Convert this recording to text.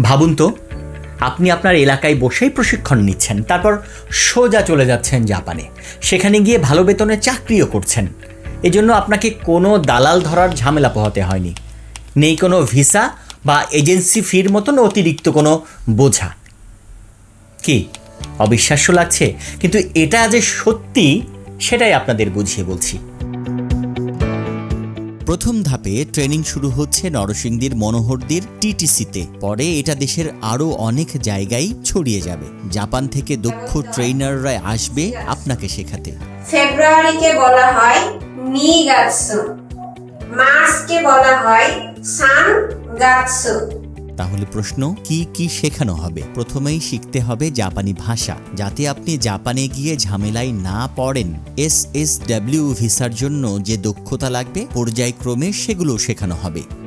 ভাবুন তো, আপনি আপনার এলাকায় বসেই প্রশিক্ষণ নিচ্ছেন, তারপর সোজা চলে যাচ্ছেন জাপানে। সেখানে গিয়ে ভালো বেতনে চাকরিও করছেন। এজন্য আপনাকে কোনো দালাল ধরার ঝামেলা পোহাতে হয়নি। নেই কোনো ভিসা বা এজেন্সি ফির মতন অতিরিক্ত কোনো বোঝা। কি, অবিশ্বাস্য লাগছে? কিন্তু এটা যে সত্যি, সেটাই আপনাদের বুঝিয়ে বলছি। প্রথম ধাপে ট্রেনিং শুরু হচ্ছে নরসিংদীর মনোহরদীর টিটিসিতে। পরে এটা দেশের আরও অনেক জায়গায় ছড়িয়ে যাবে। জাপান থেকে দক্ষ ট্রেনাররা আসবে আপনাকে শেখাতে। ফেব্রুয়ারিকে বলা হয় নিগাৎসু। মার্চকে বলা হয় সান গাৎসু তাহলে প্রশ্ন, কি কি শেখানো হবে? প্রথমেই শিখতে হবে জাপানি ভাষা, যাতে আপনি জাপানে গিয়ে ঝামেলায় না পড়েন। এস এস ডাব্লিউ ভিসার জন্য যে দক্ষতা লাগবে, পর্যায়ক্রমে সেগুলো শেখানো হবে।